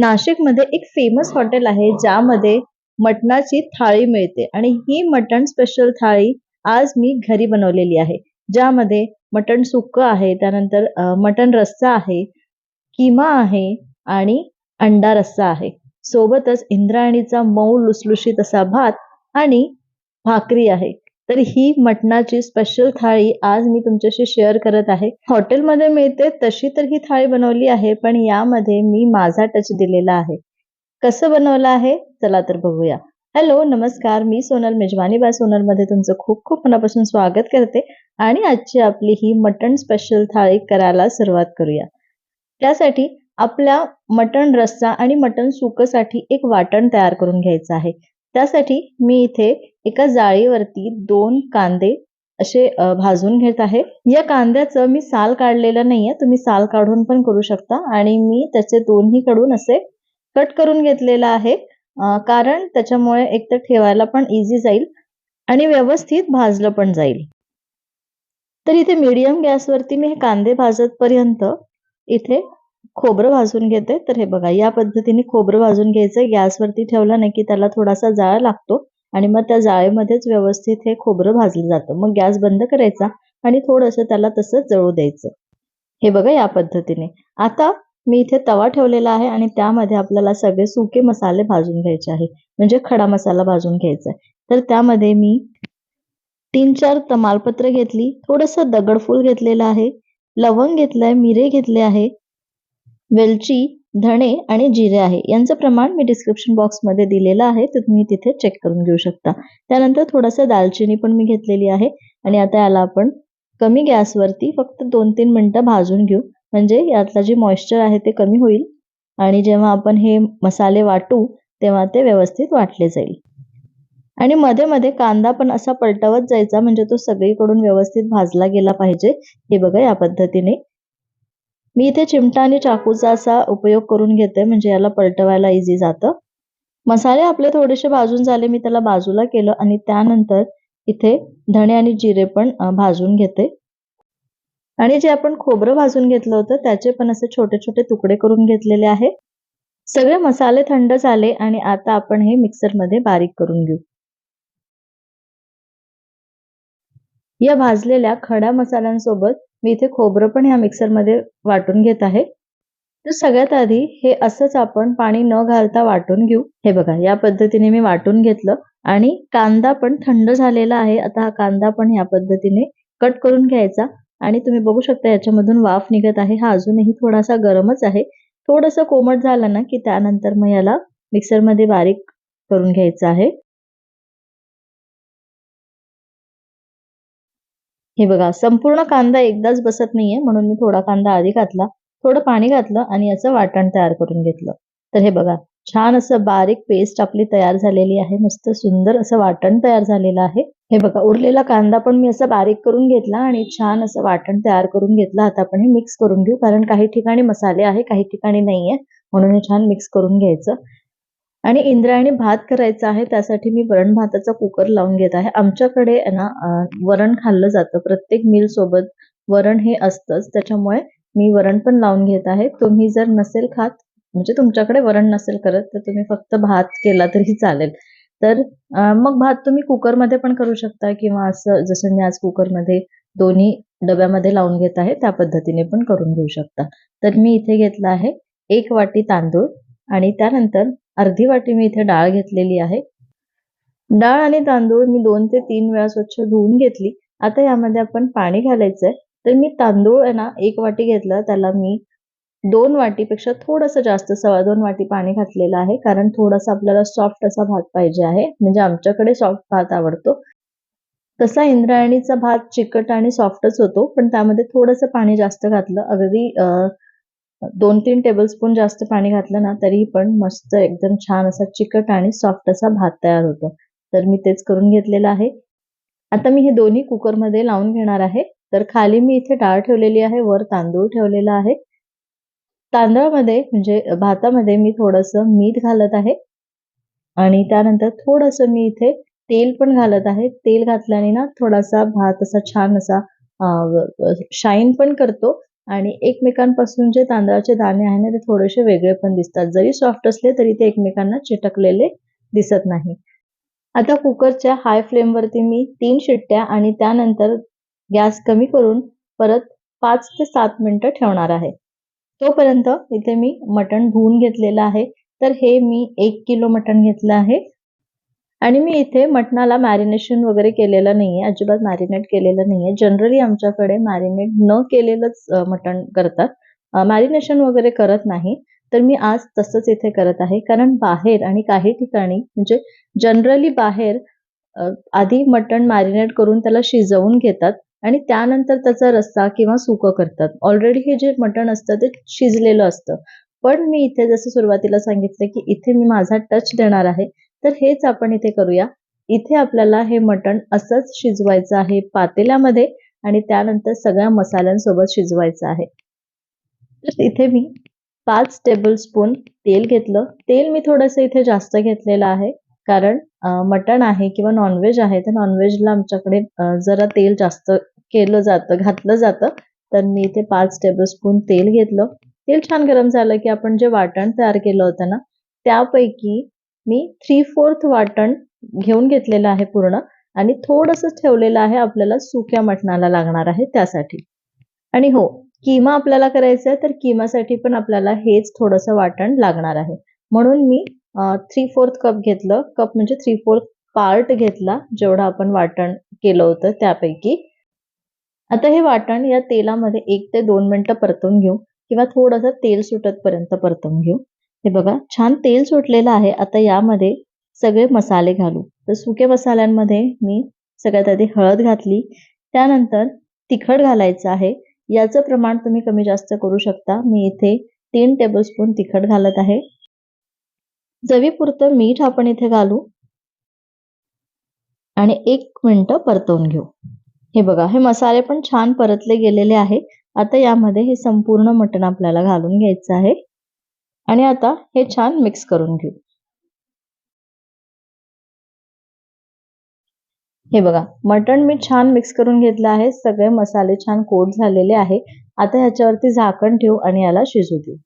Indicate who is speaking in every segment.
Speaker 1: नाशिकमध्ये एक famous hotel आहे ज्यामध्ये मटणाची थाळी मिळते. आणि ही मटण स्पेशल थाळी आज मी घरी बनवलेली आहे. ज्यामध्ये मटण सुक्क आहे त्यानंतर मटण रस्सा आहे किमा आहे आणि अंडा रस्सा आहे. सोबतच इंद्रायणीचा मऊ लुसलुशीत असा भात आणि भाकरी आहे. तर ही मटणाची स्पेशल थाळी आज मी तुमच्याशी शेअर करत आहे. हॉटेलमध्ये मिळते तशी तर ही थाळी बनवली आहे पण यामध्ये मी माझा टच दिलेला आहे. कसं बनवलं आहे? चला तर बघूया. हॅलो नमस्कार. मी सोनल मेजवानी. बाय सोनलमध्ये तुमचं खूप खूप मनापासून स्वागत करते आणि आजची आपली ही मटण स्पेशल थाळी करायला सुरुवात करूया. त्यासाठी आपल्या मटण रस्सा आणि मटण सुकसाठी एक वाटण तयार करून घ्यायचं आहे. त्यासाठी मी इथे एका जाळीवरती दोन कांदे असे भाजून घेत आहे. या कांद्याचं मी साल काढलेलं नाहीये. तुम्ही साल काढून पण करू शकता. आणि मी त्याचे दोन्ही कडून असे कट करून घेतलेलं आहे. कारण त्याच्यामुळे एक तर ठेवायला पण इझी जाईल आणि व्यवस्थित भाजलं पण जाईल. तर इथे मीडियम गॅसवरती मी हे कांदे भाजत पर्यंत इथे खोबरं भाजून घेते. तर हे बघा या पद्धतीने खोबरं भाजून घ्यायचं गॅसवरती ठेवलं नाही की त्याला थोडासा जाळ लागतो. आणि मग त्या जाळेमध्येच व्यवस्थित हे खोबरं भाजलं जातं. मग गॅस बंद करायचा आणि थोडंसं त्याला तसं जळू द्यायचं. हे बघा या पद्धतीने. आता मी इथे तवा ठेवलेला आहे आणि त्यामध्ये आपल्याला सगळे सुके मसाले भाजून घ्यायचे आहे. म्हणजे खडा मसाला भाजून घ्यायचा आहे. तर त्यामध्ये मी तीन चार तमालपत्र घेतली. थोडंसं दगडफूल घेतलेलं आहे. लवंग घेतलंय मिरे घेतले आहे. वेलची धणे आणि जिरे आहे. यांचं प्रमाण मी डिस्क्रिप्शन बॉक्समध्ये दिलेलं आहे. तर तुम्ही तिथे चेक करून घेऊ शकता. त्यानंतर थोडंसं दालचिनी पण मी घेतलेली आहे. आणि आता याला आपण कमी गॅसवरती फक्त दोन तीन मिनटं भाजून घेऊ. म्हणजे यातला जे मॉइश्चर आहे ते कमी होईल. आणि जेव्हा आपण हे मसाले वाटू तेव्हा ते व्यवस्थित वाटले जाईल. आणि मध्ये मध्ये कांदा पण असा पलटवत जायचा. म्हणजे तो सगळीकडून व्यवस्थित भाजला गेला पाहिजे. हे बघा या पद्धतीने. मी इथे चिमटा आणि चाकूचा असा उपयोग करून घेते म्हणजे याला पलटवायला इझी जातं. मसाले आपले थोडेसे भाजून झाले मी त्याला बाजूला केलं आणि त्यानंतर इथे धणे आणि जिरे पण भाजून घेते. आणि जे आपण खोबरं भाजून घेतलं होतं त्याचे पण असे छोटे छोटे तुकडे करून घेतलेले आहे. सगळे मसाले थंड झाले आणि आता आपण हे मिक्सरमध्ये बारीक करून घेऊ. या भाजलेल्या खड्या मसाल्यांसोबत मी इथे खोबरं पण ह्या मिक्सरमध्ये वाटून घेत आहे. तर सगळ्यात आधी हे असंच आपण पाणी न घालता वाटून घेऊ. हे बघा या पद्धतीने मी वाटून घेतलं आणि कांदा पण थंड झालेला आहे. आता हा कांदा पण ह्या पद्धतीने कट करून घ्यायचा आणि तुम्ही बघू शकता याच्यामधून वाफ निघत आहे. हा अजूनही थोडासा गरमच आहे. थोडंसं कोमट झालं ना की त्यानंतर मग याला मिक्सरमध्ये बारीक करून घ्यायचं आहे. हे बघा संपूर्ण कांदा एकदाच बसत नाहीये म्हणून मी थोडा कांदा आधी घातला थोडं पाणी घातलं आणि याचं वाटण तयार करून घेतलं. तर हे बघा छान असं बारीक पेस्ट आपली तयार झालेली आहे मस्त सुंदर असं वाटण तयार झालेलं आहे. हे बघा उरलेला कांदा पण मी असं बारीक करून घेतला आणि छान असं वाटण तयार करून घेतलं. आता आपण हे मिक्स करून घेऊ कारण काही ठिकाणी मसाले आहे काही ठिकाणी नाहीये म्हणून हे छान मिक्स करून घ्यायचं. आणि इंद्रायणी भात करायचा आहे त्यासाठी मी वरण भाताचा कुकर लावून घेत आहे. आमच्याकडे आहे ना वरण खाल्लं जातं. प्रत्येक मील सोबत वरण हे असतंच. त्याच्यामुळे मी वरण पण लावून घेत आहे. तुम्ही जर नसेल खात म्हणजे तुमच्याकडे वरण नसेल करत तर तुम्ही फक्त भात केला तरी चालेल. तर मग भात तुम्ही कुकरमध्ये पण करू शकता किंवा असं जसं मी आज कुकरमध्ये दोन्ही डब्यामध्ये लावून घेत आहे त्या पद्धतीने पण करून घेऊ शकता. तर मी इथे घेतला आहे एक वाटी तांदूळ आणि त्यानंतर अर्धी वाटी मी इथे डाळ घेतलेली आहे. डाळ आणि तांदूळ मी दोन ते तीन वेळा स्वच्छ धुवून घेतली. आता यामध्ये आपण पाणी घालायचंय. तर मी तांदूळ आहे ना एक वाटी घेतलं. त्याला मी दोन वाटीपेक्षा थोडंसं जास्त सव्वा दोन वाटी पाणी घातलेलं आहे. कारण थोडासा आपल्याला सॉफ्ट असा भात पाहिजे आहे. म्हणजे आमच्याकडे सॉफ्ट भात आवडतो. तसा इंद्रायणीचा भात चिकट आणि सॉफ्टच होतो. पण त्यामध्ये थोडंसं पाणी जास्त घातलं. अगदी अं, दोन तीन टेबलस्पून जास्त पाणी घातलं ना तरी पण मस्त एकदम छान असा चिकट आणि सॉफ्ट असा भात तयार होतो. तर मी तेच करून घेतलेलं आहे. आता मी हे दोन्ही कुकरमध्ये लावून घेणार आहे. तर खाली मी इथे डाळ ठेवलेली आहे वर तांदूळ ठेवलेला आहे. तांदळामध्ये म्हणजे भातामध्ये मी थोडंसं मीठ घालत आहे. आणि त्यानंतर थोडंसं मी इथे तेल पण घालत आहे. तेल घातल्याने ना थोडासा भात असा छान असा शाईन पण करतो. आणि एकमेकांपासून जे तांदळाचे दाणे आहे ना ते थोडेसे वेगळे पण दिसतात. जरी सॉफ्ट असले तरी ते एकमेकांना चिटकलेले दिसत नाही. आता कुकरच्या हाय फ्लेमवरती मी तीन शिट्ट्या आणि त्यानंतर गॅस कमी करून परत पाच ते सात मिनिटं ठेवणार आहे. तोपर्यंत इथे मी मटण धुवून घेतलेलं आहे. तर हे मी एक किलो मटण घेतलं आहे. आणि मी इथे मटणाला मॅरिनेशन वगैरे केलेलं नाहीये अजिबात मॅरिनेट केलेलं नाहीये. जनरली आमच्याकडे मॅरिनेट न केलेलंच मटण करतात. मॅरिनेशन वगैरे करत नाही तर मी आज तसंच इथे करत आहे. कारण बाहेर आणि काही ठिकाणी म्हणजे जनरली बाहेर आधी मटण मॅरिनेट करून त्याला शिजवून घेतात आणि त्यानंतर त्याचा रस्सा किंवा सुकं करतात. ऑलरेडी हे जे मटण असतं ते शिजलेलं असतं. पण मी इथे जसं सुरुवातीला सांगितलं की इथे मी माझा टच देणार आहे. तर हेच आपण इथे करूया. इथे आपल्याला हे मटण असंच शिजवायचं आहे पातेल्यामध्ये आणि त्यानंतर सगळ्या मसाल्यांसोबत शिजवायचं आहे. तर इथे मी पाच टेबलस्पून तेल घेतलं. तेल मी थोडंसं इथे जास्त घेतलेलं आहे कारण मटण आहे किंवा नॉनव्हेज आहे तर नॉनव्हेजला आमच्याकडे जरा तेल जास्त केलं जातं घातलं जातं. तर मी इथे पाच टेबलस्पून तेल घेतलं. तेल छान गरम झालं की आपण जे वाटण तयार केलं होतं ना त्यापैकी मी थ्री फोर्थ वाटण घेऊन घेतलेलं आहे पूर्ण आणि थोडंसं ठेवलेलं आहे आपल्याला सुक्या मटणाला लागणार आहे त्यासाठी. आणि हो किमा आपल्याला करायचं आहे तर किमासाठी पण आपल्याला हेच थोडंसं वाटण लागणार आहे. म्हणून मी थ्री फोर्थ कप घेतलं. कप म्हणजे थ्री फोर्थ पार्ट घेतला जेवढं आपण वाटण केलं होतं त्यापैकी. आता हे वाटण या तेलामध्ये एक ते दोन मिनिटं परतवून घेऊ किंवा थोडंसं तेल सुटत पर्यंत परतवून घेऊ. हे बघा छान तेल सुटलेलं आहे. आता यामध्ये सगळे मसाले घालू. तर सुके मसाल्यांमध्ये मी सगळ्यात आधी हळद घातली. त्यानंतर तिखट घालायचं आहे. याचं प्रमाण तुम्ही कमी जास्त करू शकता. मी इथे तीन टेबलस्पून तिखट घालत आहे. चवीपुरतं मीठ आपण इथे घालू. आणि एक मिनटं परतवून घेऊ. हे बघा हे मसाले पण छान परतले गेलेले आहे. आता यामध्ये हे संपूर्ण मटण आपल्याला घालून घ्यायचं आहे. आणि आता हे छान मिक्स करून घेऊ. हे बघा मटण मी छान मिक्स करून घेतलं आहे. सगळे मसाले छान कोट झालेले आहे. आता ह्याच्यावरती झाकण ठेवू आणि याला शिजू देऊ.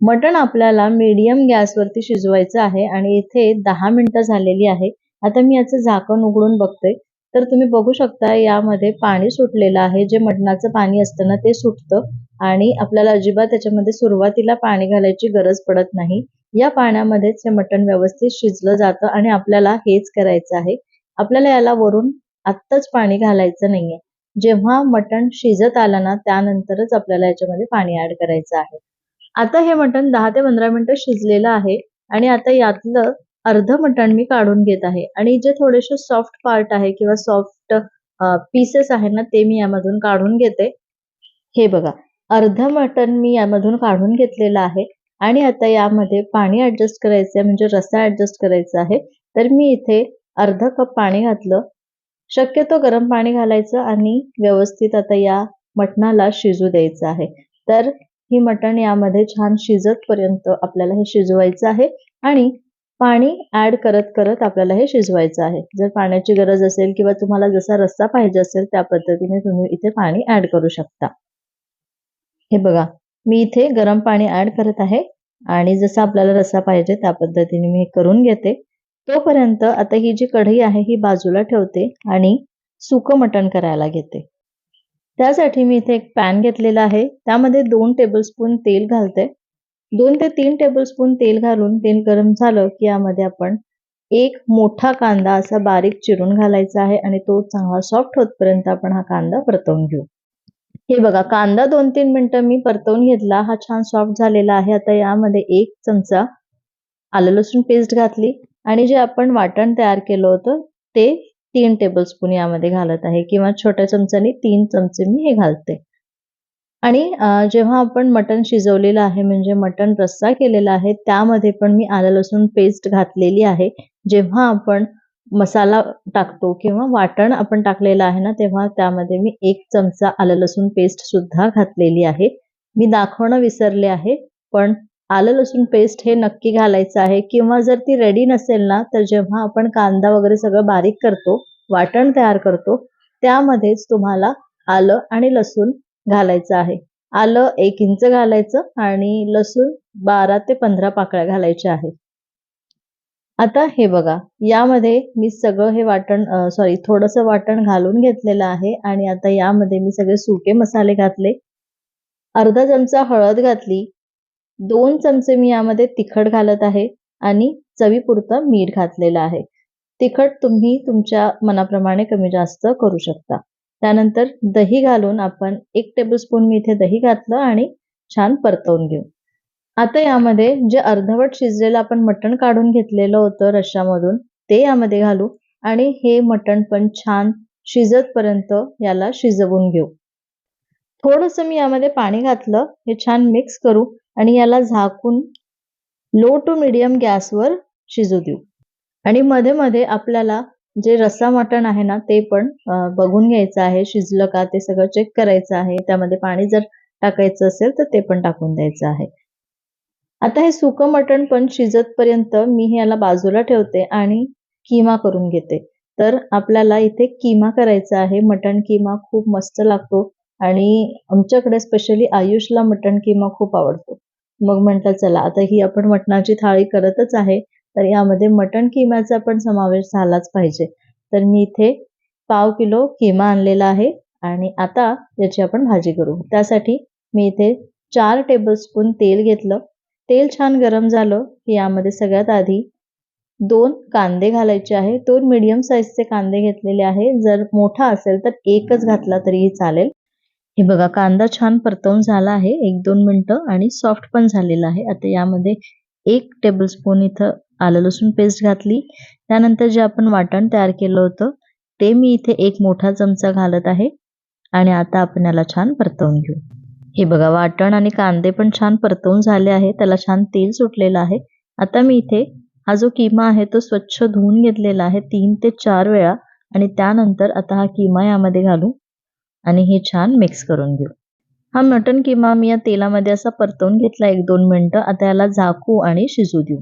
Speaker 1: मटण आपल्याला मीडियम गॅसवरती शिजवायचं आहे आणि इथे दहा मिनिटं झालेली आहे. आता मी याचं झाकण उघडून बघते. तर तुम्ही बघू शकता यामध्ये पाणी सुटलेलं आहे. जे मटणाचं पाणी असतं ना ते सुटतं आणि आपल्याला अजिबात त्याच्यामध्ये सुरुवातीला पाणी घालायची गरज पडत नाही. या पाण्यामध्येच हे मटण व्यवस्थित शिजलं जातं आणि आपल्याला हेच करायचं आहे. आपल्याला याला वरून आत्ताच पाणी घालायचं नाहीये. जेव्हा मटण शिजत आलं ना त्यानंतरच आपल्याला याच्यामध्ये पाणी ऍड करायचं आहे. आता हे मटण दहा ते पंधरा मिनिटं शिजलेलं आहे आणि आता यातलं अर्ध मटण मी काढून घेत आहे. आणि जे थोडेसे सॉफ्ट पार्ट आहे किंवा सॉफ्ट पीसेस आहे ना ते मी यामधून काढून घेते. हे बघा अर्ध मटण मी यामधून काढून घेतलेलं आहे. आणि आता यामध्ये पाणी ऍडजस्ट करायचं आहे म्हणजे रसा ऍडजस्ट करायचा आहे. तर मी इथे अर्ध कप पाणी घातलं. शक्यतो गरम पाणी घालायचं आणि व्यवस्थित आता या मटणाला शिजू द्यायचं आहे. तर ही मटण यामध्ये छान शिजत पर्यंत आपल्याला हे शिजवायचं आहे. आणि पाणी ऍड करत करत आपल्याला हे शिजवायचं आहे. जर पाण्याची गरज असेल किंवा तुम्हाला जसा रस्सा पाहिजे असेल त्या पद्धतीने तुम्ही इथे पाणी ऍड करू शकता. हे बघा मी इथे गरम पाणी ऍड करत आहे आणि जसा आपल्याला रस्सा पाहिजे त्या पद्धतीने मी करून घेते. तोपर्यंत आता ही जी कढई आहे ही बाजूला ठेवते आणि सुकं मटण करायला घेते. त्यासाठी मी इथे एक पॅन घेतलेला आहे. त्यामध्ये दोन टेबलस्पून तेल घालते. दोन ते तीन टेबलस्पून तेल घालून तेल गरम झालं की यामध्ये आपण एक मोठा कांदा असा बारीक चिरून घालायचा आहे आणि तो चांगला सॉफ्ट होतपर्यंत आपण हा कांदा परतवून घेऊ. हे बघा कांदा दोन तीन मिनिटं मी परतवून घेतला. हा छान सॉफ्ट झालेला आहे. आता यामध्ये एक चमचा आलं लसूण पेस्ट घातली आणि जे आपण वाटण तयार केलं होतं ते तीन टेबलस्पून यामध्ये घालत आहे किंवा छोट्या चमच्याने तीन चमचे मी हे घालते. आणि जेव्हा आपण मटण शिजवलेलं आहे म्हणजे मटण रस्सा केलेला आहे त्यामध्ये पण मी आलं लसूण पेस्ट घातलेली आहे. जेव्हा आपण मसाला टाकतो किंवा वाटण आपण टाकलेलं आहे ना तेव्हा त्यामध्ये मी एक चमचा आलं लसूण पेस्ट सुद्धा घातलेली आहे. मी दाखवणं विसरले आहे पण आलं लसूण पेस्ट हे नक्की घालायचं आहे. किंवा जर ती रेडी नसेल ना तर जेव्हा आपण कांदा वगैरे सगळं बारीक करतो वाटण तयार करतो त्यामध्येच तुम्हाला आलं आणि लसूण घालायचं आहे. आलं एक इंच घालायचं आणि लसूण बारा ते पंधरा पाकळ्या घालायच्या आहेत. आता हे बघा यामध्ये मी सगळं हे वाटण सॉरी थोडंसं वाटण घालून घेतलेलं आहे आणि आता यामध्ये मी सगळे सुके मसाले घातले. अर्धा चमचा हळद घातली. दोन चमचे मी यामध्ये तिखट घालत आहे आणि चवीपुरतं मीठ घातलेलं आहे. तिखट तुम्ही तुमच्या मनाप्रमाणे कमी जास्त करू शकता. त्यानंतर दही घालून आपण एक टेबलस्पून मी इथे दही घातलं आणि छान परतवून घेऊ. आता यामध्ये जे अर्धवट शिजलेलं आपण मटण काढून घेतलेलं होतं रश्यामधून ते यामध्ये घालू आणि हे मटण पण छान शिजतपर्यंत याला शिजवून घेऊ. थोडंसं मी यामध्ये पाणी घातलं हे छान मिक्स करू आणि याला झाकून लो टू मिडियम गॅसवर शिजू देऊ. आणि मध्ये मध्ये आपल्याला जे रस्सा मटण आहे ना ते पण बघून घ्यायचं आहे शिजलं का ते सगळं चेक करायचं आहे. त्यामध्ये पाणी जर टाकायचं असेल तर ते पण टाकून द्यायचं आहे. आता हे सुकं मटण पण शिजतपर्यंत मी हे याला बाजूला ठेवते आणि किमा करून घेते. तर आपल्याला इथे किमा करायचा आहे. मटण किमा खूप मस्त लागतो आणि आमच्याकडे स्पेशली आयुषला मटण किमा खूप आवडतो. मग म्हटलं चला आता ही आपण मटणाची थाळी करतच आहे. तर यामध्ये मटण किम्याचा पण समावेश झालाच पाहिजे. तर मी इथे पाव किलो किमा आणलेला आहे आणि आता याची आपण भाजी करू. त्यासाठी मी इथे चार टेबलस्पून तेल घेतलं. तेल छान गरम झालं की यामध्ये सगळ्यात आधी दोन कांदे घालायचे आहे. दोन मिडियम साईजचे कांदे घेतलेले आहे. जर मोठा असेल तर एकच घातला तरीही चालेल. हे बघा कांदा छान परतवून झाला आहे. एक दोन मिनटं आणि सॉफ्ट पण झालेला आहे. आता यामध्ये एक टेबलस्पून इथं आलं लसूण पेस्ट घातली. त्यानंतर जे आपण वाटण तयार केलं होतं ते मी इथे एक मोठा चमचा घालत आहे आणि आता आपण याला छान परतवून घेऊ. हे बघा वाटण आणि कांदे पण छान परतवून झाले आहे. त्याला छान तेल सुटलेलं आहे. आता मी इथे हा जो किमा आहे तो स्वच्छ धुवून घेतलेला आहे तीन ते चार वेळा आणि त्यानंतर आता हा किमा यामध्ये घालू आणि हे छान मिक्स करून घेऊ. हा मटन किमा मी या तेलामध्ये असा परतवून घेतला एक दोन मिनटं. आता याला झाकू आणि शिजू देऊ.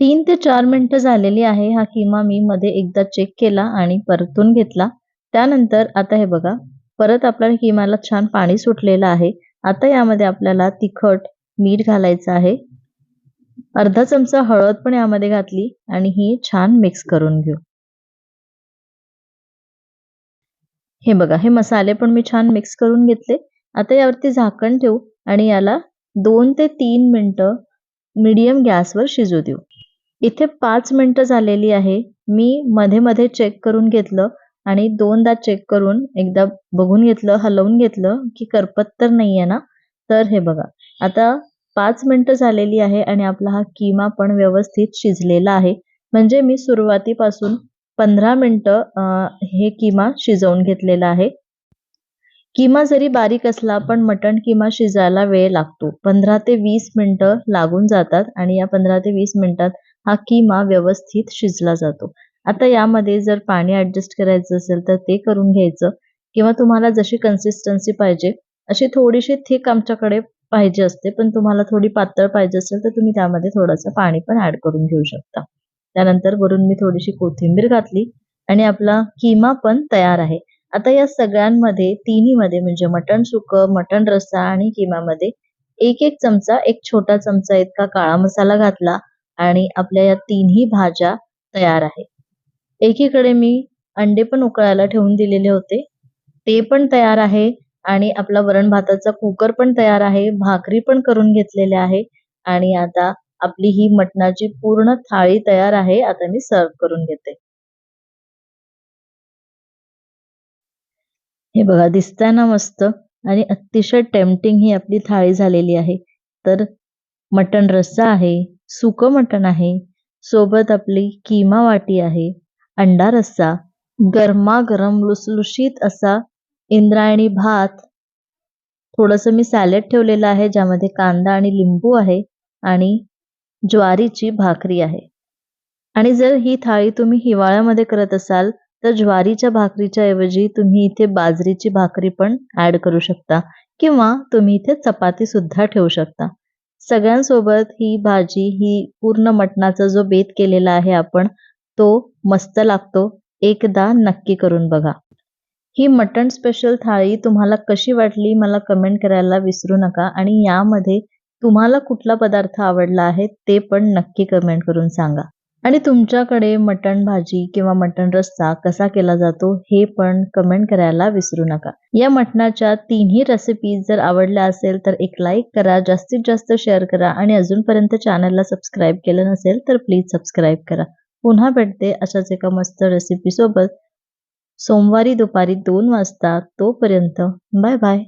Speaker 1: तीन ते चार मिनटं झालेली आहे. हा किमा मी मध्ये एकदा चेक केला आणि परतून घेतला. त्यानंतर आता हे बघा परत आपल्या किमाला छान पाणी सुटलेलं आहे. आता यामध्ये आपल्याला तिखट मीठ घालायचं आहे. अर्धा चमचा हळद पण यामध्ये घातली आणि ही छान मिक्स करून घेऊ. हे बघा हे मसाले पण मी छान मिक्स करून घेतले. आता यावरती झाकण ठेवू आणि याला दोन ते तीन मिनटं मीडियम गॅसवर शिजू देऊ. इथे पाच मिनटं झालेली आहे. मी मध्ये मध्ये चेक करून घेतलं आणि दोनदा चेक करून एकदा बघून घेतलं हलवून घेतलं की करपत तर नाहीये ना? तर हे बघा. आता पाच मिनटं झालेली आहे आणि आपला हा किमा पण व्यवस्थित शिजलेला आहे. म्हणजे मी सुरुवातीपासून पंधरा मिनटं हे किमा शिजवून घेतलेला आहे. किमा जरी बारीक असला पण मटण किमा शिजायला वेळ लागतो. पंधरा ते वीस मिनटं लागून जातात आणि या पंधरा ते वीस मिनिटात हा किमा व्यवस्थित शिजला जातो. आता यामध्ये जर पाणी ऍडजस्ट करायचं असेल तर ते करून घ्यायचं किंवा तुम्हाला जशी कन्सिस्टन्सी पाहिजे अशी थोडीशी थिक आमच्याकडे पाहिजे असते पण तुम्हाला थोडी पातळ पाहिजे असेल तर तुम्ही त्यामध्ये थोडंसं पाणी पण ऍड करून घेऊ शकता. त्यानंतर वरून मी थोडीशी कोथिंबीर घातली आणि आपला किमा पण तयार आहे. आता या सगळ्यांमध्ये तिन्हीमध्ये म्हणजे मटण सुक मटण रस्सा आणि किमामध्ये एक एक चमचा एक छोटा चमचा इतका काळा मसाला घातला आणि आपल्या या तिन्ही भाज्या तयार आहे एकीकडे मी अंडे पण उकळायला ठेवून दिलेले होते. ते पण तयार आहे आणि आपला वरण भाताचा कुकर पण तयार आहे. भाकरी पण करून घेतलेल्या आहे आणि आता आपली ही मटणाची पूर्ण थाळी तयार आहे. आता मी सर्व करून घेते. हे बघा दिसतंय ना मस्त आणि अतिशय टेम्पटिंग ही आपली थाळी झालेली आहे. तर मटण रस्सा आहे सुक मटण आहे. सोबत आपली किमा वाटी आहे. अंडा रस्सा गरमागरम लुसलुशीत असा इंद्रायणी भात. थोडंसं मी सॅलेड ठेवलेलं आहे ज्यामध्ये कांदा आणि लिंबू आहे आणि ज्वारीची भाकरी आहे. आणि जर ही थाळी तुम्ही हिवाळ्यामध्ये करत असाल तर ज्वारीच्या भाकरीच्या ऐवजी तुम्ही इथे बाजरीची भाकरी पण ऍड करू शकता किंवा तुम्ही इथे चपाती सुद्धा ठेवू शकता. सगळ्यांसोबत ही भाजी ही पूर्ण मटणाचा जो बेत केलेला आहे आपण तो मस्त लागतो. एकदा नक्की करून बघा. ही मटण स्पेशल थाळी तुम्हाला कशी वाटली मला कमेंट करायला विसरू नका आणि यामध्ये तुम्हाला कुठला पदार्थ आवडला आहे ते पण नक्की कमेंट करून सांगा. आणि तुमच्याकडे मटण भाजी किंवा मटण रस्सा कसा केला जातो हे पण कमेंट करायला विसरू नका. या मटणाच्या तिन्ही रेसिपीज जर आवडल्या असेल तर एक लाईक करा जास्तीत जास्त शेअर करा आणि अजूनपर्यंत चॅनलला सबस्क्राईब केलं नसेल तर प्लीज सबस्क्राईब करा. पुन्हा भेटते अशाच एका मस्त रेसिपीसोबत सोमवारी दुपारी दोन वाजता तोपर्यंत बाय बाय